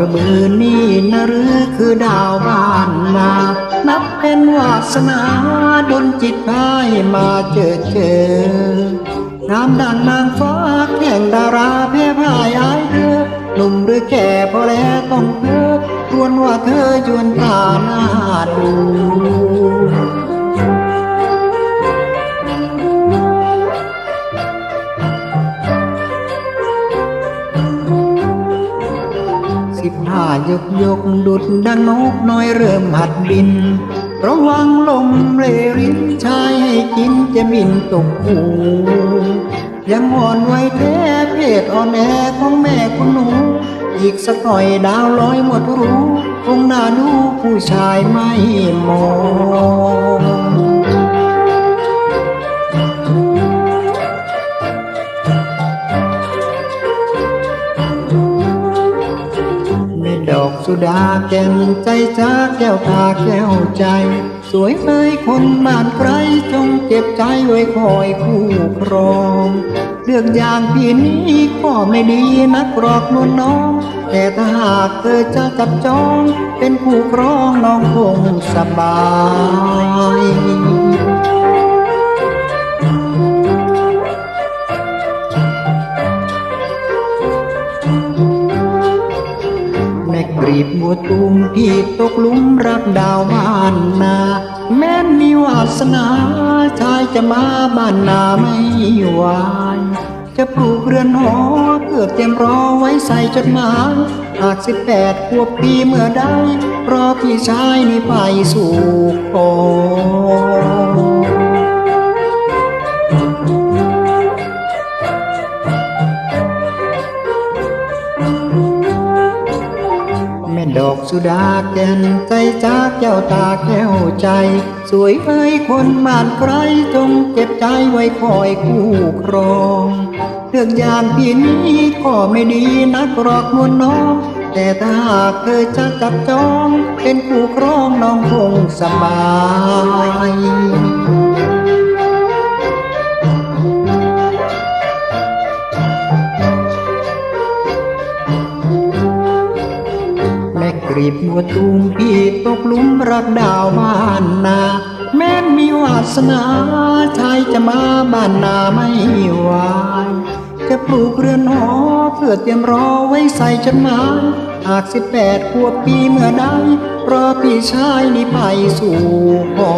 รมือนี่นะหรือคือดาวบ้านนา นับเป็นวาสนาดนจิตพายมาเจอเจองามดังนางฟ้าแข่งดาราเพ่พายอายเธอหนุ่มหรือแก่พอแล้วต้องเพ้อทวนว่าเธอจวนตาหน้าดู สิบห้ายกยกดุดดังนกน้อยเริ่มหัดบิน ระวังลมเรรินชายให้กินจะบินตกหูยังอ่อนไหวแท้เพศอ่อนแอของแม่ของหนู อีกสักหน่อยดาวลอยหมดรู้ คงน่าดูผู้ชายไม่มอง อกสุดาแก้มใจจ้าแก้วตาแก้วใจ สวยเอ้ยคนบ้านใครจงเจ็บใจไว้คอยคู่ครองเรื่องอย่างพี่นี้ก็ไม่ดีนักรอกนวลน้อง แต่ถ้าหากเธอจะจับจอง เป็นคู่ครองน้องคงสบาย ม่กรีบบัวตูมพี่ตกหลุมรักดาวบ้านนา แม้นมีวาสนาชายจะมาบ้านนาไม่ไหวจะปลูกเรือนหอเพื่อเตรียมรอไว้ใส่จดหมายหากสิบแปดขวบปีเมื่อใดรอพี่ชายนี่ไปสู่ขอ สุดาแก่นใจจากเจ้าตาแก้วใจ สวยเอ้ยคนบ้านใครจงเก็บใจไว้คอยคู่ครองเรื่องอย่างพี่นี้ก็ไม่ดีนักหรอกมวลน้อง แต่ถ้าหากเธอจะจับจอง เป็นคู่ครองน้องคงสบาย รีบบัวตูมพี่ตกหลุมรักดาวบ้านนา แม้นมีวาสนาชายจะมาบ้านนาไม่ไหวจะปลูกเรือนหอเพื่อเตรียมรอไว้ใส่จดหมายหากสิบแปดขวบปีเมื่อใดรอพี่ชายนี่ไปสู่ขอ